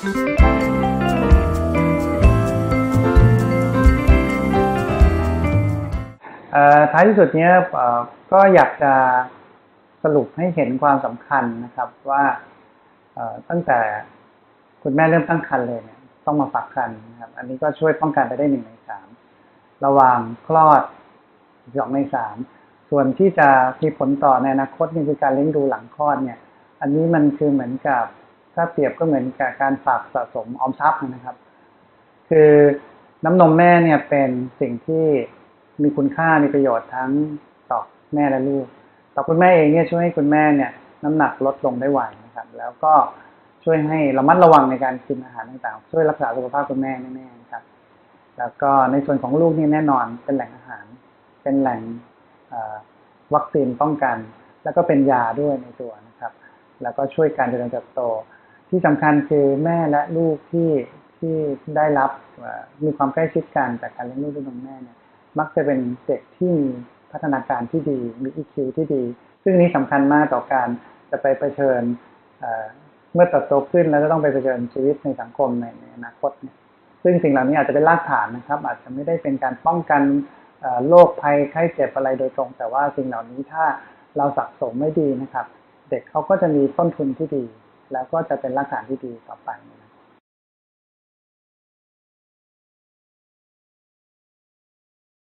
ท้ายที่สุดเนี้ยก็อยากจะสรุปให้เห็นความสำคัญนะครับว่าตั้งแต่คุณแม่เริ่มตั้งครรภ์เลยเนี่ยต้องมาฝากครรภ์นะครับ อันนี้ก็ช่วยป้องกันไปได้หนึ่งในสามระหว่างคลอดสองในสามส่วนที่จะมีผลต่อในอนาคตนี่คือการเลี้ยงดูหลังคลอดเนี่ย อันนี้มันคือเหมือนกับ ถ้าเปรียบก็เหมือนกับการฝากสะสมออมทรัพย์นะครับ คือน้ำนมแม่เนี่ยเป็นสิ่งที่มีคุณค่ามีประโยชน์ทั้งต่อแม่และลูก ต่อคุณแม่เองเนี่ยช่วยให้คุณแม่เนี่ยน้ำหนักลดลงได้ไวนะครับ แล้วก็ช่วยให้ระมัดระวังในการกินอาหารต่างๆ ช่วยรักษาสุขภาพคุณแม่แน่ๆนะครับ แล้วก็ในส่วนของลูกนี่แน่นอนเป็นแหล่งอาหาร เป็นแหล่งวัคซีนป้องกัน แล้วก็เป็นยาด้วยในตัวนะครับ แล้วก็ช่วยการเจริญเติบโต ที่สำคัญคือแม่และลูกที่ที่ได้รับมีความใกล้ชิดกันจากการเลี้ยงลูกด้วยนมแม่เนี่ยมักจะเป็นเด็กที่มีพัฒนาการที่ดีมี EQ ที่ดี ซึ่งนี้สำคัญมากต่อการจะไปเผชิญเมื่อเติบโตขึ้นแล้วจะต้องไปเผชิญชีวิตในสังคมในอนาคตเนี่ยซึ่งสิ่งเหล่านี้อาจจะเป็นรากฐานนะครับ อาจจะไม่ได้เป็นการป้องกันโรคภัยไข้เจ็บอะไรโดยตรง แต่ว่าสิ่งเหล่านี้ถ้าเราสะสมไม่ดีนะครับ เด็กเขาก็จะมีต้นทุนที่ดี แล้วก็จะเป็นรากฐานที่ดีต่อไป